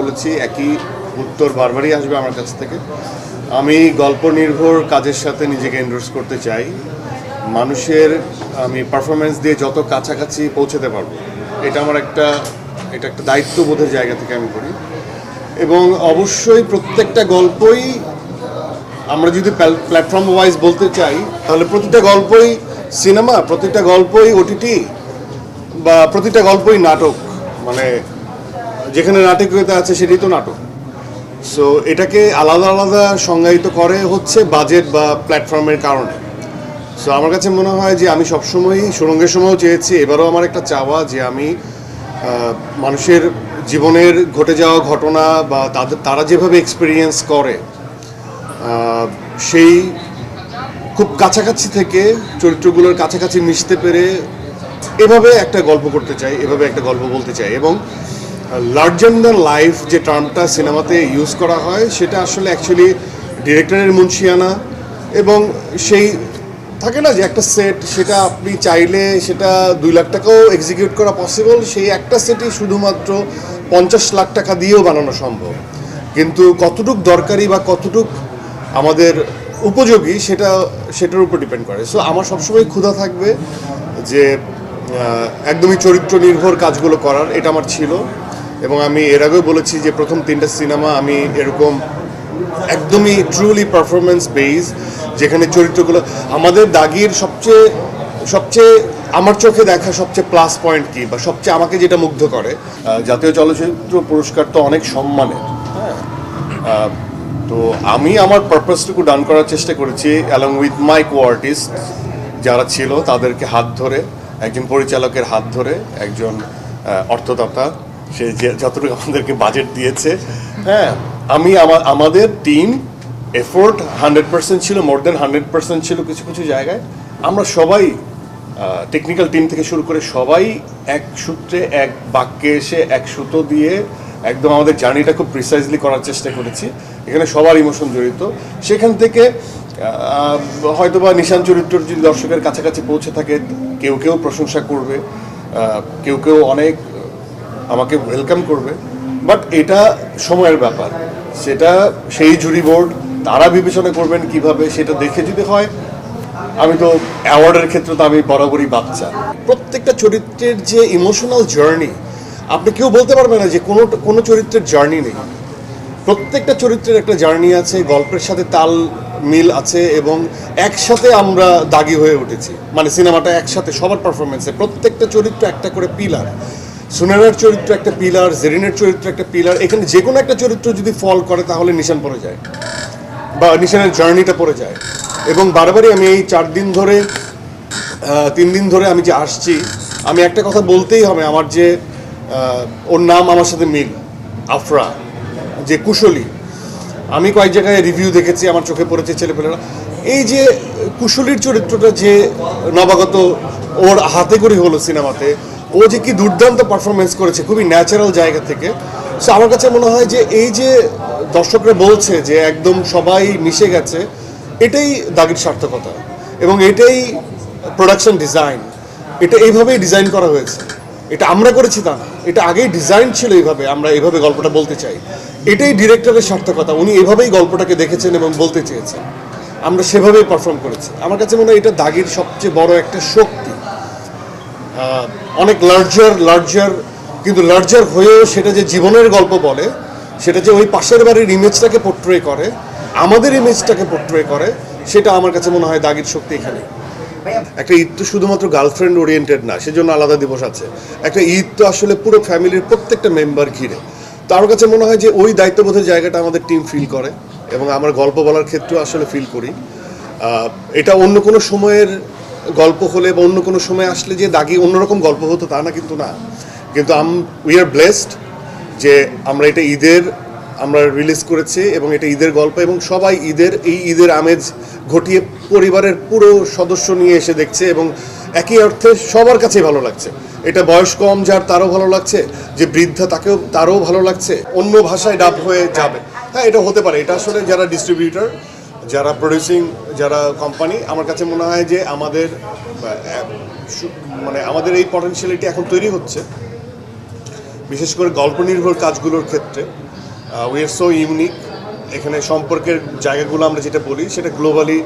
বলেছি, একই উত্তর বারবারই আসবে আমার কাছ থেকে। আমি গল্প নির্ভর কাজের সাথে নিজেকে এন্ডোর্স করতে চাই। মানুষের, আমি পারফরমেন্স দিয়ে যত কাছাকাছি পৌঁছাতে পারব, এটা আমার একটা, এটা একটা দায়িত্ববোধের জায়গা থেকে আমি করি। এবং অবশ্যই প্রত্যেকটা গল্পই আমরা যদি প্ল্যাটফর্ম ওয়াইজ বলতে চাই, তাহলে প্রতিটা গল্পই সিনেমা, প্রতিটা গল্পই ওটিটি বা প্রতিটা গল্পই নাটক মানে যেখানে নাটকীয়তা আছে সেটাই তো নাটক। সো এটাকে আলাদা আলাদা সংজ্ঞায়িত করে হচ্ছে বাজেট বা প্ল্যাটফর্মের কারণে। সো আমার কাছে মনে হয় যে আমি সবসময়ই সুরঙ্গের সময়ও চেয়েছি, এবারও আমার একটা চাওয়া যে আমি মানুষের জীবনের ঘটে যাওয়া ঘটনা বা তাদের, তারা যেভাবে এক্সপিরিয়েন্স করে সেই খুব কাছাকাছি থেকে চরিত্রগুলোর কাছাকাছি মিশতে পেরে এভাবে একটা গল্প করতে চাই, এভাবে একটা গল্প বলতে চাই এবং লার্জার দ্যান লাইফ যে টার্মটা সিনেমাতে ইউজ করা হয়, সেটা আসলে অ্যাকচুয়ালি ডিরেক্টরের মুন্সিয়ানা এবং সেই থাকে না যে একটা সেট সেটা আপনি চাইলে সেটা দুই লাখ টাকাও এক্সিকিউট করা পসিবল সেই একটা সেটই শুধুমাত্র পঞ্চাশ লাখ টাকা দিয়েও বানানো সম্ভব। কিন্তু কতটুক দরকারি বা কতটুক আমাদের উপযোগী, সেটা, সেটার উপর ডিপেন্ড করে। সো আমার সবসময় ক্ষুধা থাকবে যে একদমই চরিত্র নির্ভর কাজগুলো করার, এটা আমার ছিল। এবং আমি এর আগেও বলেছি যে প্রথম তিনটা সিনেমা আমি এরকম একদমই ট্রুলি পারফরমেন্স বেস যেখানে চরিত্রগুলো, আমাদের দাগির সবচেয়ে সবচেয়ে আমার চোখে দেখা সবচেয়ে প্লাস পয়েন্ট কি বা সবচেয়ে আমাকে যেটা মুগ্ধ করে জাতীয় চলচ্চিত্র পুরস্কার তো অনেক সম্মানের। তো আমি আমার পারপাসটুকু ডান করার চেষ্টা করেছি along with my co artist যারা ছিল, তাদেরকে হাত ধরে, একজন পরিচালকের হাত ধরে, একজন অর্থদাতা সে যতটুকু আমাদেরকে বাজেট দিয়েছে হ্যাঁ আমি আমা- আমাদের টিম এফোর্ট হান্ড্রেড পার্সেন্ট ছিল মোর দেন হান্ড্রেড পার্সেন্ট ছিল কিছু কিছু জায়গায়। আমরা সবাই টেকনিক্যাল টিম থেকে শুরু করে সবাই এক সূত্রে এক বাক্যে এসে এক সুতো দিয়ে একদম আমাদের জার্নিটা খুব প্রিসাইজলি করার চেষ্টা করেছি। এখানে সবার ইমোশন জড়িত। সেখান থেকে আহ, হয়তোবা নিশান চরিত্র যদি দর্শকের কাছাকাছি পৌঁছে থাকে কেউ কেউ প্রশংসা করবে কেউ কেউ অনেক আমাকে ওয়েলকাম করবে। বাট এটা সময়ের ব্যাপার। সেটা সেই জুরি বোর্ড তারা বিবেচনা করবেন কীভাবে সেটা দেখে যদি হয়, আমি তো অ্যাওয়ার্ডের ক্ষেত্রে তো আমি বরাবরই বাচ্চা। প্রত্যেকটা চরিত্রের যে ইমোশনাল জার্নি আপনি কেউ বলতে পারবেন না যে কোনো কোনো চরিত্রের জার্নি নেই। প্রত্যেকটা চরিত্রের একটা জার্নি আছে, গল্পের সাথে তাল মিল আছে এবং একসাথে আমরা দাগি হয়ে উঠেছি। মানে সিনেমাটা একসাথে, সবার পারফরমেন্সে প্রত্যেকটা চরিত্র একটা করে পিলার সুনানার চরিত্র একটা পিলার, জেরিনের চরিত্র একটা পিলার, এখানে যে কোনো একটা চরিত্র যদি ফল করে তাহলে নিশান পড়ে যায়। বা নিশানের জার্নিটা পড়ে যায়। এবং বারবারই আমি এই চার দিন ধরে তিন দিন ধরে আমি যে আসছি, আমি একটা কথা বলতেই হবে আমার যে ওর নাম আমার সাথে মিল, আফরা, যে কুশলী। আমি কয়েক জায়গায় রিভিউ দেখেছি, আমার চোখে পড়েছে ছেলেপেলেরা। এই যে কুশলীর চরিত্রটা যে নবাগত ওর হাতে করি হলো সিনেমাতে ও যে কি দুর্দান্ত পারফরমেন্স করেছে, খুবই ন্যাচারাল জায়গা থেকে। সো আমার কাছে মনে হয় যে এই যে দর্শকরা বলছে যে একদম সবাই মিশে গেছে, এটাই দাগির সার্থকতা এবং এটাই প্রোডাকশন ডিজাইন এটা এইভাবেই ডিজাইন করা হয়েছে। এটা আমরা করেছি তা না। এটা আগেই ডিজাইন ছিল এইভাবে, আমরা এইভাবে গল্পটা বলতে চাই। এটাই ডিরেক্টরের সার্থকতা, উনি এভাবেই গল্পটাকে দেখেছেন এবং বলতে চেয়েছেন। আমরা সেভাবেই পারফর্ম করেছি। আমার কাছে মনে হয় এটা দাগির সবচেয়ে বড় একটা শক্তি। অনেক লার্জার লার্জার কিন্তু লার্জার হয়েও সেটা যে জীবনের গল্প বলে, সেটা যে ওই পাশের বাড়ির ইমেজটাকে পোট্রে করে, আমাদের ইমেজটাকে পোট্রে করে, সেটা আমার কাছে মনে হয় দাগির শক্তি এখানে। একটা ঈদ তো শুধুমাত্র গার্লফ্রেন্ড ওরিয়েন্টেড না, সেজন্য আলাদা দিবস আছে। একটা ঈদ তো আসলে পুরো ফ্যামিলির প্রত্যেকটা মেম্বার ঘিরে। তো আমার কাছে মনে হয় যে ওই দায়িত্ববোধের জায়গাটা আমাদের টিম ফিল করে, এবং আমার গল্প বলার ক্ষেত্রেও আসলে ফিল করি। এটা অন্য কোনো সময়ের গল্প হলে বা অন্য কোনো সময় আসলে যে দাগি অন্যরকম গল্প হতো তা না, কিন্তু না। কিন্তু আম উই আর ব্লেসড যে আমরা এটা ঈদের, আমরা রিলিজ করেছি এবং এটা ঈদের গল্প এবং সবাই ঈদের, এই ঈদের আমেজ ঘটিয়ে পরিবারের পুরো সদস্য নিয়ে এসে দেখছে এবং একই অর্থে সবার কাছেই ভালো লাগছে। এটা বয়স কম, যার তারও ভালো লাগছে, যে বৃদ্ধা তাকেও, তারও ভালো লাগছে, অন্য ভাষায় ডাব হয়ে যাবে। হ্যাঁ এটা হতে পারে। এটা আসলে যারা ডিস্ট্রিবিউটর যারা প্রডিউসিং যারা কোম্পানি আমার কাছে মনে হয় যে আমাদের মানে আমাদের এই পটেন্সিয়ালিটি এখন তৈরি হচ্ছে। বিশেষ করে গল্প নির্ভর কাজগুলোর ক্ষেত্রে উই আর সো ইউনিক এখানে সম্পর্কের জায়গাগুলো আমরা যেটা বলি, সেটা গ্লোবালি